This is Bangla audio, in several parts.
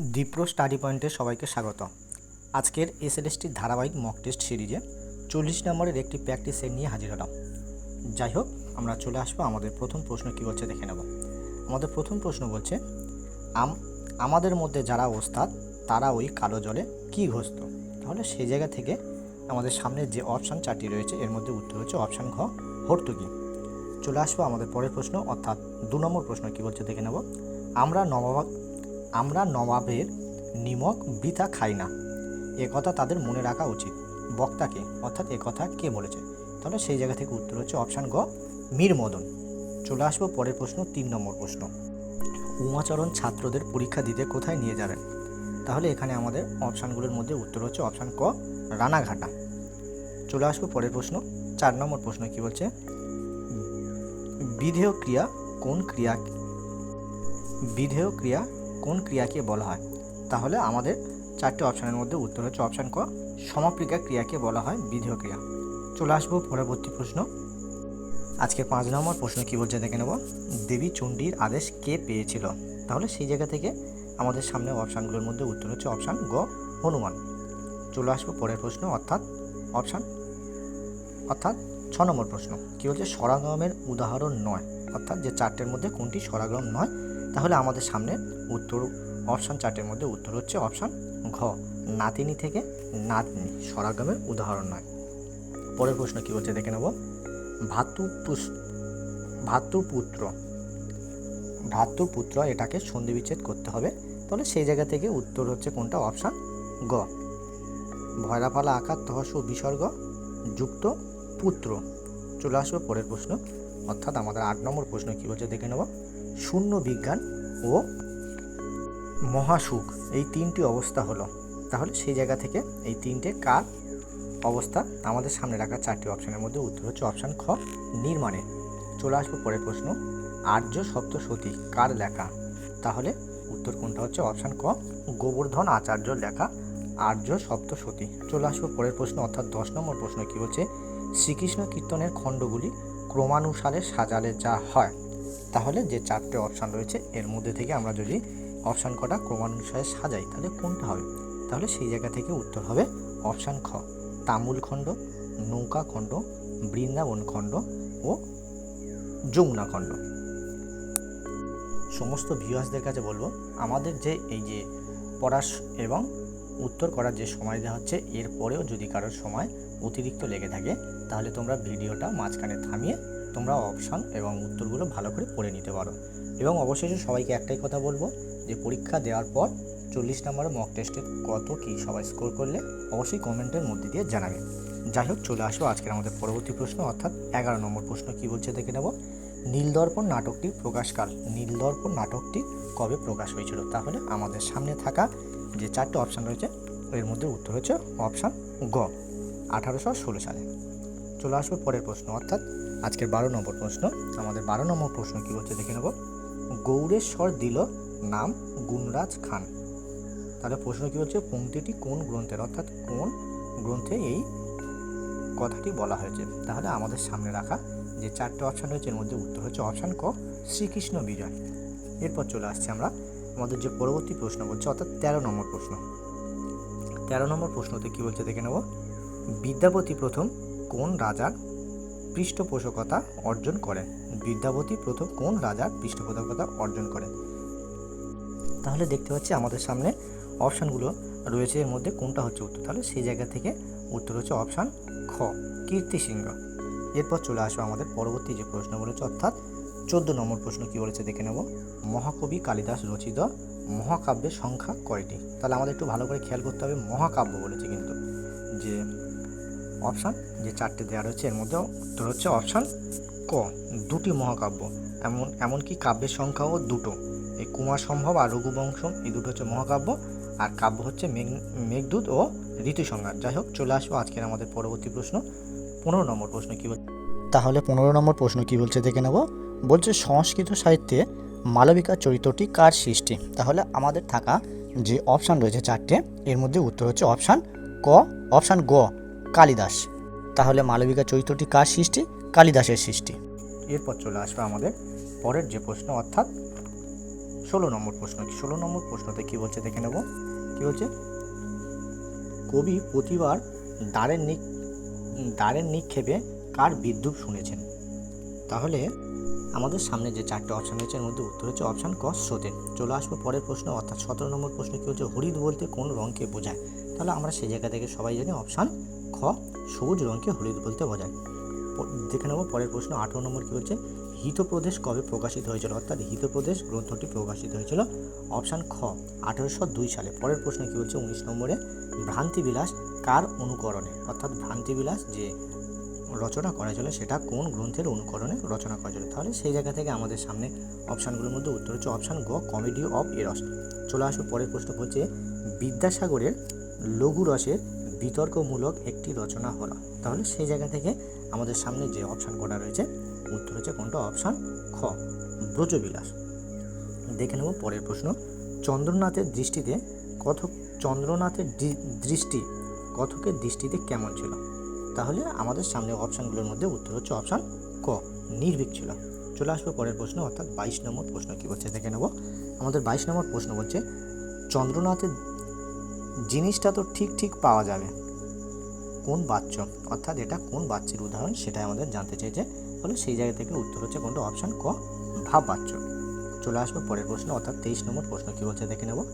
দীপ্র স্টাডি পয়েন্টে সবাইকে স্বাগত আজকের এসএলএসটির ধারাবাহিক মক টেস্ট সিরিজে চল্লিশ নম্বরের একটি প্র্যাকটিস সেট নিয়ে হাজির হলাম। যাই হোক, আমরা চলে আসব আমাদের প্রথম প্রশ্ন কী বলছে দেখে নেব। আমাদের প্রথম প্রশ্ন বলছে, আম, আমাদের মধ্যে যারা ওস্তাদ, তারা ওই কালো জলে কী ঘষত? তাহলে সেই জায়গা থেকে আমাদের সামনে যে অপশান চারটি রয়েছে, এর মধ্যে উত্তর হচ্ছে অপশান ঘ, হর্তুকি। চলে আসব আমাদের পরের প্রশ্ন, অর্থাৎ দু নম্বর প্রশ্ন কী বলছে দেখে নেব। আমরা নবাব আমরা নবাবের নিমক বৃথা খাই না। এ কথা তাদের মনে রাখা উচিত। বক্তাকে, অর্থাৎ এ কথা কে বলেছে? তাহলে সেই জায়গা থেকে উত্তর হচ্ছে অপশান গ মীর মদন চলে আসব পরের প্রশ্ন, তিন নম্বর প্রশ্ন। উমাচরণ ছাত্রদের পরীক্ষা দিতে কোথায় নিয়ে যাবেন? তাহলে এখানে আমাদের অপশানগুলোর মধ্যে উত্তর হচ্ছে অপশান ক, রানাঘাটা। চলে আসব পরের প্রশ্ন, চার নম্বর প্রশ্ন কি বলছে? বিধেয় ক্রিয়া কোন ক্রিয়া বিধেয় ক্রিয়া কোন ক্রিয়াকে বলা হয়? তাহলে আমাদের চারটি অপশানের মধ্যে উত্তর হচ্ছে অপশান ক সমাপিকা ক্রিয়াকে বলা হয় বিধেয় ক্রিয়া। চলে আসব পরবর্তী প্রশ্ন। আজকে পাঁচ নম্বর প্রশ্ন কী বলছে দেখে নেব। দেবী চণ্ডীর আদেশ কে পেয়েছিল? তাহলে সেই জায়গা থেকে আমাদের সামনে অপশানগুলোর মধ্যে উত্তর হচ্ছে অপশান গ, হনুমান। চলে আসব পরের প্রশ্ন, অর্থাৎ অপশান, অর্থাৎ ছ নম্বর প্রশ্ন। কী বলছে? স্বরাগমের উদাহরণ নয়। অর্থাৎ যে চারটের মধ্যে কোনটি স্বরাগম নয়, তাহলে আমাদের সামনে উত্তর অপশান চারটের মধ্যে উত্তর হচ্ছে অপশান ঘ। নাতিনি থেকে নাতনি। সরাগমের উদাহরণ নয়। পরের প্রশ্ন কী হচ্ছে দেখে নেব। ভাতুপুস ভাতুপুত্র। ভ্রাতুপুত্র এটাকে সন্ধি বিচ্ছেদ করতে হবে। তাহলে সেই জায়গা থেকে উত্তর হচ্ছে কোনটা? অপশান গ। ভয়রাপালা আকার, তহস্য বিসর্গ যুক্ত পুত্র। চলে আসবে পরের প্রশ্ন। অর্থাৎ আমাদের আট নম্বর প্রশ্ন কী বলছে দেখে নেব। শূন্য বিজ্ঞান ও মহাসুখ, এই তিনটি অবস্থা হলো। তাহলে সেই জায়গা থেকে এই তিনটে কার অবস্থা আমাদের সামনে রাখা চারটি অপশানের মধ্যে? উত্তর হচ্ছে অপশান খ, নির্মাণে। চলে আসব পরের প্রশ্ন। আর্য সপ্তসতী, কার লেখা? তাহলে উত্তর কোনটা হচ্ছে? অপশান ক, গোবর্ধন আচার্য লেখা আর্য সপ্তসতী। চলে আসব পরের প্রশ্ন, অর্থাৎ দশ নম্বর প্রশ্ন কী বলছে শ্রীকৃষ্ণ কীর্তনের খণ্ডগুলি ক্রমানুসারে সাজালে যা হয়। তাহলে যে চারটে অপশান রয়েছে, এর মধ্যে থেকে আমরা যদি অপশান কটা ক্রমানুসারে সাজাই, তাহলে কোনটা হবে? তাহলে সেই জায়গা থেকে উত্তর হবে অপশান খ, তামুল খণ্ড, নৌকা খণ্ড, বৃন্দাবন খণ্ড ও যমুনা খণ্ড। সমস্ত ভিউয়ার্সদের কাছে বলব, আমাদের যে এই যে পড়ার এবং উত্তর করার যে সময় দেওয়া হচ্ছে এরপরেও যদি কারোর সময় অতিরিক্ত লেগে থাকে, তাহলে তোমরা ভিডিওটা মাঝখানে থামিয়ে তোমরা অপশান এবং উত্তরগুলো ভালো করে পড়ে নিতে পারো। এবং অবশেষে সবাইকে একটাই কথা বলব যে পরীক্ষা দেওয়ার পর চল্লিশ নম্বর মক টেস্টে কত কী সবাই স্কোর করলে, অবশ্যই কমেন্টের মধ্যে দিয়ে জানাবে যাই হোক, চলে আসব আজকের আমাদের পরবর্তী প্রশ্ন, অর্থাৎ এগারো নম্বর প্রশ্ন কী বলছে দেখে নেব। নীলদর্পণ নাটকটির প্রকাশকাল নীলদর্পণ নাটকটি কবে প্রকাশ হয়েছিল? তাহলে আমাদের সামনে থাকা যে চারটে অপশান রয়েছে, এর মধ্যে উত্তর হচ্ছে অপশান গ, আঠারোশো ষোলো সালে। চলে আসব পরের প্রশ্ন, অর্থাৎ আজকের বারো নম্বর প্রশ্ন। আমাদের বারো নম্বর প্রশ্ন কী হচ্ছে দেখে নেব। গৌরেশ্বর দিল নাম গুণরাজ খান। তাহলে প্রশ্ন কী হচ্ছে? পংক্তিটি কোন গ্রন্থের? অর্থাৎ কোন গ্রন্থে এই কথাটি বলা হয়েছে? তাহলে আমাদের সামনে রাখা যে চারটে অপশান রয়েছে, এর মধ্যে উত্তর হচ্ছে অপশান ক, শ্রীকৃষ্ণ বিজয়। এরপর চলে আসছে আমরা আমাদের যে পরবর্তী প্রশ্ন বলছে, অর্থাৎ তেরো নম্বর প্রশ্ন। তেরো নম্বর প্রশ্নতে কী বলছে দেখে নেব। বিদ্যাপতি প্রথম কোন রাজার পৃষ্ঠপোষকতা অর্জন করেন? বিদ্যাপতি প্রথম কোন রাজার পৃষ্ঠপোষকতা অর্জন করেন? তাহলে দেখতে পাচ্ছি আমাদের সামনে অপশানগুলো রয়েছে। এর মধ্যে কোনটা হচ্ছে উত্তর? তাহলে সেই জায়গা থেকে উত্তর হচ্ছে অপশান খ কীর্তি সিংহ এরপর চলে আসব আমাদের পরবর্তী যে প্রশ্ন বলেছে অর্থাৎ চোদ্দ নম্বর প্রশ্ন কী বলেছে দেখে নেব। মহাকবি কালিদাস রচিত মহাকাব্যের সংখ্যা কয়টি? তাহলে আমাদের একটু ভালো করে খেয়াল করতে হবে, মহাকাব্য বলেছে কিন্তু। যে অপশান, যে চারটে দেওয়া রয়েছে, এর মধ্যে উত্তর হচ্ছে অপশান ক, দুটি মহাকাব্য। এমন, এমনকি কাব্যের সংখ্যাও দুটো। এই কুমার সম্ভব আর রঘুবংশম এই দুটো হচ্ছে মহাকাব্য আর কাব্য হচ্ছে মেঘ মেঘদূত ও ঋতুসংহার। যাই হোক চলে আসব আজকের আমাদের পরবর্তী প্রশ্ন পনেরো নম্বর প্রশ্ন কী বলছে তাহলে পনেরো নম্বর প্রশ্ন কী বলছে দেখে নেব। বলছে সংস্কৃত সাহিত্যে মালবিকার চরিত্রটি কার সৃষ্টি? তাহলে আমাদের থাকা যে অপশান রয়েছে চারটে এর মধ্যে উত্তর হচ্ছে অপশান ক অপশান গ কালিদাস। তাহলে মালবিকা চরিত্রটি কার সৃষ্টি? কালিদাসের সৃষ্টি। এরপর চলে আসবে আমাদের পরের যে প্রশ্ন অর্থাৎ ষোলো নম্বর প্রশ্ন ষোলো নম্বর প্রশ্নতে কী বলছে? দেখে নেব। কী বলছে? কবি প্রতিবার দ্বারের নিক, দ্বারের নিক্ষেপে কার বিদ্যুৎ শুনেছেন? তাহলে আমাদের সামনে যে চারটে অপশান রয়েছে, এর মধ্যে উত্তর হচ্ছে অপশান ক, স্রোতে। চলে আসব পরের প্রশ্ন, অর্থাৎ সতেরো নম্বর প্রশ্ন কী হচ্ছে হরিদ বলতে কোন রঙকে বোঝায়? তাহলে আমরা সেই জায়গা থেকে সবাই জানি অপশান খ, সবুজ রঙকে হলুদ বলতে বোঝায়। দেখে নেব পরের প্রশ্ন, আঠেরো নম্বর কী হচ্ছে হিতপ্রদেশ কবে প্রকাশিত হয়েছিল? অর্থাৎ হিতপ্রদেশ গ্রন্থটি প্রকাশিত হয়েছিল অপশান খ, আঠেরোশো দুই সালে। পরের প্রশ্ন কী বলছে? উনিশ নম্বরে, ভ্রান্তিবিলাস কার অনুকরণে? অর্থাৎ ভ্রান্তিবিলাস যে রচনা করা হয়েছিল, সেটা কোন গ্রন্থের অনুকরণে রচনা করা হয়েছিল? তাহলে সেই জায়গা থেকে আমাদের সামনে অপশানগুলোর মধ্যে উত্তর হচ্ছে অপশান গ, কমেডি অফ এরস। চলে আসব পরের প্রশ্ন হচ্ছে, বিদ্যাসাগরের লঘু রসের বিতর্কমূলক একটি রচনা হলো। তাহলে সেই জায়গা থেকে আমাদের সামনে যে অপশান কটা রয়েছে উত্তর হচ্ছে কোনটা? অপশান খ, ব্রজবিলাস। দেখে নেব পরের প্রশ্ন। চন্দ্রনাথের দৃষ্টিতে কথক, চন্দ্রনাথের দৃষ্টি কথকের দৃষ্টিতে কেমন ছিল? তাহলে আমাদের সামনে অপশানগুলোর মধ্যে উত্তর হচ্ছে অপশান ক, নির্ভীক ছিল। চলে আসব পরের প্রশ্ন, অর্থাৎ বাইশ নম্বর প্রশ্ন কী বলছে? দেখে নেব। আমাদের বাইশ নম্বর প্রশ্ন বলছে, চন্দ্রনাথের জিনিসটা তো ঠিক ঠিক পাওয়া যাবে। কোন বাচ্চ অর্থাৎ এটা কোন বাচ্চের উদাহরণ? সেটাই আমাদের জানতে চেয়েছে ফলে সেই জায়গা থেকে উত্তর হচ্ছে কোনটা? অপশান ক ভাব বাচ্চ চলে আসব পরের প্রশ্ন, অর্থাৎ তেইশ নম্বর প্রশ্ন কী বলছে? দেখে নেব।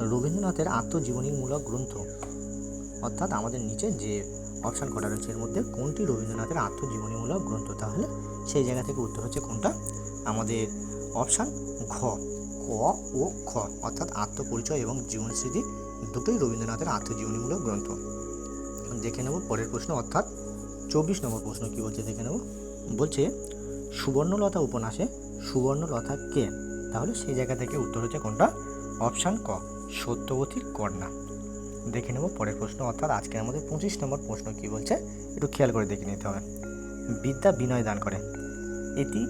রবীন্দ্রনাথের আত্মজীবনীমূলক গ্রন্থ। অর্থাৎ আমাদের নিচে যে অপশান কটা রয়েছে, এর মধ্যে কোনটি রবীন্দ্রনাথের আত্মজীবনীমূলক গ্রন্থ? তাহলে সেই জায়গা থেকে উত্তর হচ্ছে কোনটা? আমাদের অপশান ঘ, ক ও খ। অর্থাৎ আত্মপরিচয় এবং জীবন স্মৃতি দুটোই রবীন্দ্রনাথের আত্মজীবনীমূলক গ্রন্থ। দেখে নেব পরের প্রশ্ন, অর্থাৎ চব্বিশ নম্বর প্রশ্ন কী বলছে? দেখে নেব। বলছে, সুবর্ণলতা উপন্যাসে সুবর্ণলতা কে? তাহলে সেই জায়গা থেকে উত্তর হচ্ছে কোনটা? অপশান ক, সত্যবতীর কন্যা। দেখে নেব পরের প্রশ্ন, অর্থাৎ আজকে আমাদের পঁচিশ নম্বর প্রশ্ন কী বলছে? একটু খেয়াল করে দেখে নিতে হবে। বিদ্যা বিনয় দান করে। এটি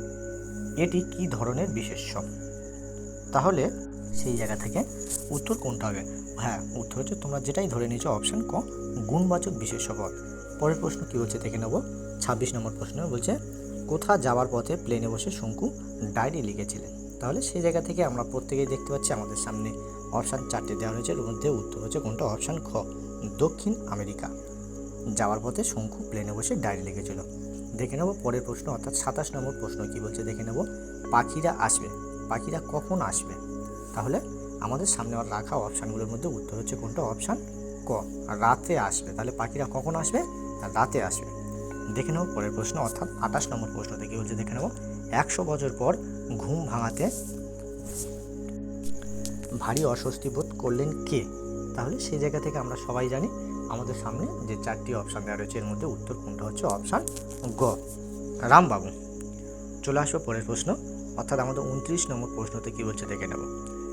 এটি কি ধরনের বিশেষ্য? তাহলে সেই জায়গা থেকে উত্তর কোনটা হবে? হ্যাঁ উত্তর হচ্ছে তোমরা যেটাই ধরে নিয়েছো, অপশান ক, গুণবাচক বিশেষ্য পদ পরের প্রশ্ন কী হচ্ছে দেখে নেব। ছাব্বিশ নম্বর প্রশ্ন বলছে কোথা যাওয়ার পথে প্লেনে বসে শঙ্কু ডায়েরি লিখেছিলেন? তাহলে সেই জায়গা থেকে আমরা প্রত্যেকেই দেখতে পাচ্ছি আমাদের সামনে অপশান চারটে দেওয়া রয়েছে এর মধ্যে উত্তর হচ্ছে কোনটা? অপশান খ, দক্ষিণ আমেরিকা। যাওয়ার পথে শঙ্কু প্লেনে বসে ডায়েরি লিখেছিল। দেখে নেব পরের প্রশ্ন, অর্থাৎ সাতাশ নম্বর প্রশ্ন কী বলছে? দেখে নেব, পাখিরা আসবে। পাখিরা কখন আসবে? তাহলে আমাদের সামনে রাখা অপশানগুলোর মধ্যে উত্তর হচ্ছে কোনটা? অপশান ক, রাতে আসবে। তাহলে পাখিরা কখন আসবে? রাতে আসবে। দেখে নেব, পরের প্রশ্ন, অর্থাৎ আঠাশ নম্বর প্রশ্ন থেকে বলছে, দেখে নেব। একশো বছর পর ঘুম ভাঙাতে ভারী অস্বস্তি বোধ করলেন কে? তাহলে সেই জায়গা থেকে আমরা সবাই জানি, আমাদের সামনে যে চারটি অপশান দেওয়া রয়েছে, এর মধ্যে উত্তর কোনটা হচ্ছে অপশান গ। রামবাবু, চলে আসব পরের প্রশ্ন, অর্থাৎ আমাদের উনত্রিশ নম্বর প্রশ্নতে কী বলছে, দেখে নেব।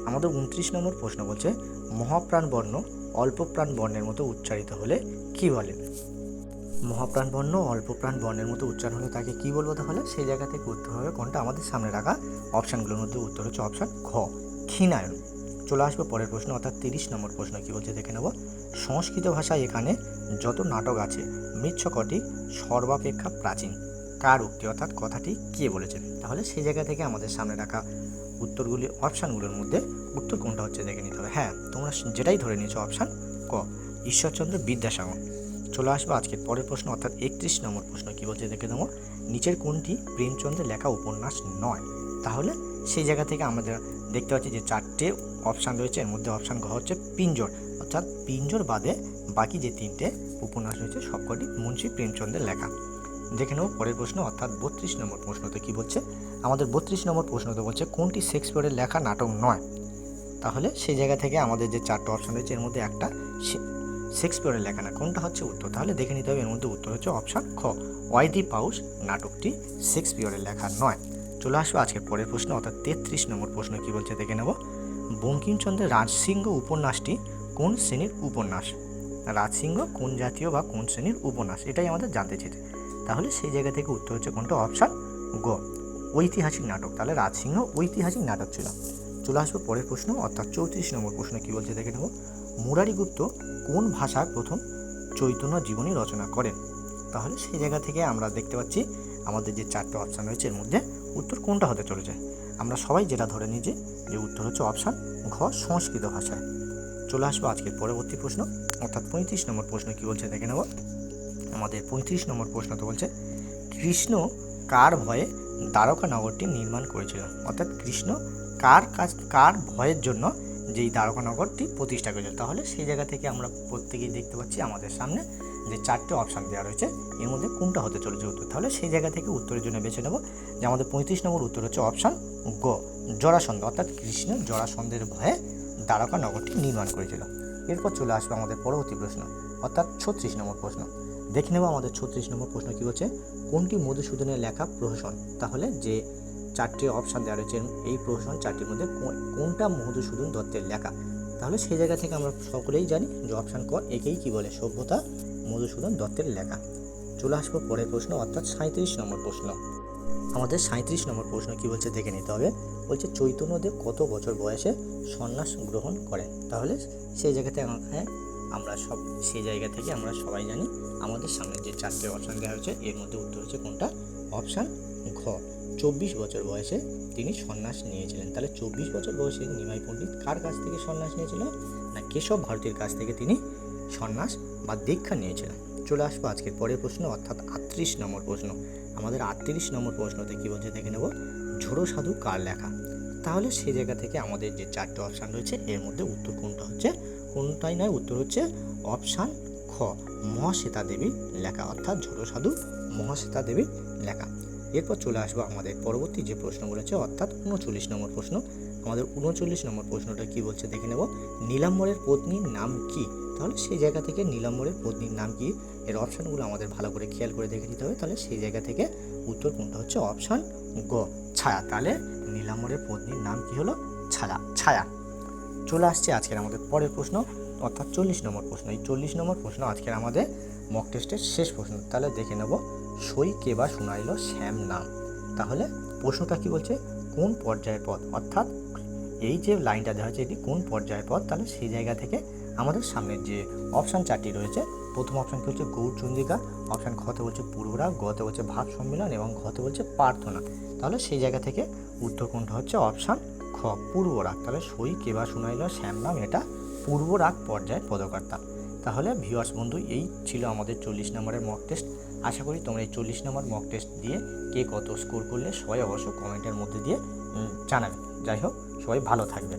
আমাদের উনত্রিশ নম্বর প্রশ্ন বলছে, মহাপ্রাণ বর্ণ অল্প প্রাণ বর্ণের মতো উচ্চারিত হলে কি বলে? মহাপ্রাণ বর্ণ অল্প প্রাণ বর্ণের মতো উচ্চারণ হলে তাকে কি বলব তাহলে? সেই জায়গা থেকে উত্তর হবে কোনটা? আমাদের সামনে রাখা অপশানগুলোর মধ্যে উত্তর হচ্ছে অপশান ঘ। ক্ষীণায়ন। চলে আসবে পরের প্রশ্ন, অর্থাৎ তিরিশ নম্বর প্রশ্ন কী বলছে দেখে নেব। সংস্কৃত ভাষায় এখানে যত নাটক আছে, মৃচ্ছকটি সর্বাপেক্ষা প্রাচীন। কার উক্তি? অর্থাৎ কথাটি কে বলেছেন? তাহলে সেই জায়গা থেকে আমাদের সামনে রাখা উত্তরগুলি, অপশানগুলোর মধ্যে উত্তর কোনটা হচ্ছে দেখে নিতে হবে। হ্যাঁ তোমরা যেটাই ধরে নিয়েছো, অপশান ক। ঈশ্বরচন্দ্র বিদ্যাসাগর। চলে আসব আজকের পরের প্রশ্ন, অর্থাৎ একত্রিশ নম্বর প্রশ্ন। কী বলছে? দেখে নেব। নিচের কোনটি প্রেমচন্দ্রের লেখা উপন্যাস নয়? তাহলে সেই জায়গা থেকে আমাদের দেখতে পাচ্ছি যে চারটে অপশান রয়েছে। এর মধ্যে অপশান ঘ হচ্ছে পিঞ্জর। অর্থাৎ পিঞ্জর বাদে বাকি যে তিনটে উপন্যাস রয়েছে, সবকটি মুন্সী প্রেমচন্দ্রের লেখা। দেখে নেব পরের প্রশ্ন, অর্থাৎ বত্রিশ নম্বর প্রশ্নতে কী বলছে? আমাদের বত্রিশ নম্বর প্রশ্নতে বলছে, কোনটি শেক্সপিয়রের লেখা নাটক নয়? তাহলে সেই জায়গা থেকে আমাদের যে চারটে অপশান রয়েছে, এর মধ্যে একটা শেক্সপিয়রের লেখা না, কোনটা হচ্ছে উত্তর? তাহলে দেখে নিতে হবে, এর মধ্যে উত্তর হচ্ছে অপশান খ। ওয়াইদি পাউস নাটকটি শেক্সপিয়রের লেখা নয়। চলে আসব আজকের পরের প্রশ্ন, অর্থাৎ তেত্রিশ নম্বর প্রশ্ন কী বলছে দেখে নেব। বঙ্কিমচন্দ্রের রাজসিংহ উপন্যাসটি কোন শ্রেণির উপন্যাস? রাজসিংহ কোন জাতীয় বা কোন শ্রেণির উপন্যাস? এটাই আমাদের জানতে চেয়েছে তাহলে সেই জায়গা থেকে উত্তর হচ্ছে কোনটা? অপশান গ। ঐতিহাসিক নাটক, তাহলে রাজসিংহ ঐতিহাসিক নাটক ছিল। চলে আসব পরের প্রশ্ন, অর্থাৎ চৌত্রিশ নম্বর প্রশ্ন কী বলছে দেখে নেব। মুরারিগুপ্ত কোন ভাষার প্রথম চৈতন্য জীবনী রচনা করেন? তাহলে সেই জায়গা থেকে আমরা দেখতে পাচ্ছি আমাদের যে চারটে অপশান রয়েছে, এর মধ্যে উত্তর কোনটা হতে চলেছে? আমরা সবাই যেটা ধরে নিয়েছি যে উত্তর হচ্ছে অপশান ঘ, সংস্কৃত ভাষায়। চলে আসব আজকের পরবর্তী প্রশ্ন। অর্থাৎ পঁয়ত্রিশ নম্বর প্রশ্ন কি বলছে? দেখে নেব। আমাদের পঁয়ত্রিশ নম্বর প্রশ্ন তো বলছে, কৃষ্ণ কার ভয়ে দ্বারকা নগরটি নির্মাণ করেছিল? অর্থাৎ কৃষ্ণ কার কাজ কার ভয়ের জন্য যেই দ্বারকা নগরটি প্রতিষ্ঠা করেছিল তাহলে সেই জায়গা থেকে আমরা প্রত্যেকেই দেখতে পাচ্ছি আমাদের সামনে যে চারটে অপশান দেওয়া রয়েছে। এর মধ্যে কোনটা হতে চলেছে উত্তর? তাহলে সেই জায়গা থেকে উত্তরের জন্য বেছে নেব যে আমাদের পঁয়ত্রিশ নম্বর উত্তর হচ্ছে অপশান গ, জরাসন্ধ, অর্থাৎ কৃষ্ণ জরাসন্ধের ভয়ে দ্বারকা নগরটি নির্মাণ করেছিল। এরপর চলে আসবে আমাদের পরবর্তী প্রশ্ন, অর্থাৎ ছত্রিশ নম্বর প্রশ্ন। দেখে নেব আমাদের ছত্রিশ নম্বর প্রশ্ন কী হচ্ছে কোনটি মধুসূদনের লেখা প্রহসন? তাহলে যে চারটি অপশান দেওয়া রয়েছে। এই প্রশ্ন চারটির মধ্যে কোনটা মধুসূদন দত্তের লেখা? তাহলে সেই জায়গা থেকে আমরা সকলেই জানি যে অপশান ক একেই কি বলে? সভ্যতা মধুসূদন দত্তের লেখা। চলে আসব পরের প্রশ্ন, অর্থাৎ সাঁত্রিশ নম্বর প্রশ্ন। আমাদের সাঁত্রিশ নম্বর প্রশ্ন কি বলছে দেখে নিতে হবে। বলছে চৈতন্যদেব কত বছর বয়সে সন্ন্যাস গ্রহণ করেন? তাহলে সেই জায়গাতে আমাকে আমরা সব সেই জায়গা থেকে আমরা সবাই জানি। আমাদের সামনে যে চারটে অপশান দেওয়া হয়েছে এর মধ্যে উত্তর হচ্ছে কোনটা? অপশান ঘ। চব্বিশ বছর বয়সে তিনি সন্ন্যাস নিয়েছিলেন। তাহলে চব্বিশ বছর বয়সে নিমাই পণ্ডিত কার কাছ থেকে সন্ন্যাস নিয়েছিল? না কেশব ভারতীর কাছ থেকে তিনি সন্ন্যাস বা দীক্ষা নিয়েছিলেন। চলে আসব আজকের পরের প্রশ্ন, অর্থাৎ আটত্রিশ নম্বর প্রশ্ন। আমাদের আটত্রিশ নম্বর প্রশ্নতে কী বলছে দেখে নেব। ঝোড়ো সাধু কার লেখা? তাহলে সেই জায়গা থেকে আমাদের যে চারটে অপশান রয়েছে, এর মধ্যে উত্তর কোনটা হচ্ছে? কোনটাই নয়, উত্তর হচ্ছে অপশান খ, মহাশ্বেতা দেবীর লেখা, অর্থাৎ ঝোড়ো সাধু মহাশ্বেতা দেবীর লেখা। এরপর চলে আসব আমাদের পরবর্তী যে প্রশ্নগুলো আছে, অর্থাৎ উনচল্লিশ নম্বর প্রশ্ন। আমাদের উনচল্লিশ নম্বর প্রশ্নটা কি বলছে দেখে নেব। নীলাম্বরের পত্নীর নাম কি? তাহলে সেই জায়গা থেকে নীলাম্বরের পত্নীর নাম কি? এর অপশানগুলো আমাদের ভালো করে খেয়াল করে দেখে নিতে হবে। তাহলে সেই জায়গা থেকে উত্তর কোনটা হচ্ছে অপশান গ, ছায়া। তাহলে নীলাম্বরের পত্নীর নাম কি হলো? ছায়া ছায়া। চলে আসছে আজকের আমাদের পরের প্রশ্ন, অর্থাৎ চল্লিশ নম্বর প্রশ্ন। এই চল্লিশ নম্বর প্রশ্ন আজকের আমাদের মক টেস্টের শেষ প্রশ্ন। তাহলে দেখে নেব সই কে বা শোনাইল শ্যাম নাম। তাহলে প্রশ্নটা কি বলছে? কোন পর্যায়ের পথ অর্থাৎ এই যে লাইনটা দেওয়া হয়েছে এটি কোন পর্যায়ের পথ তাহলে সেই জায়গা থেকে আমাদের সামনে যে অপশান চারটি রয়েছে, প্রথম অপশান কি হচ্ছে গৌরচন্দ্রিকা অপশান খতে বলছে পূর্বরা গতে বলছে ভাব সম্মেলন এবং ঘতে বলছে প্রার্থনা। তাহলে সেই জায়গা থেকে উত্তর কোনটা হচ্ছে অপশান খ পূর্বরাগ তাহলে সই কেবা শুনাইল শ্যাম নাম, এটা পূর্বরাগ পর্যায়ের পদকর্তা। তাহলে ভিউয়ার্স বন্ধু, এই ছিল আমাদের চল্লিশ নম্বরের মক টেস্ট আশা করি তোমরা এই চল্লিশ নম্বর মক টেস্ট দিয়ে কে কত স্কোর করলে সবাই অবশ্য কমেন্টের মধ্যে দিয়ে জানাবে। যাই হোক, সবাই ভালো থাকবে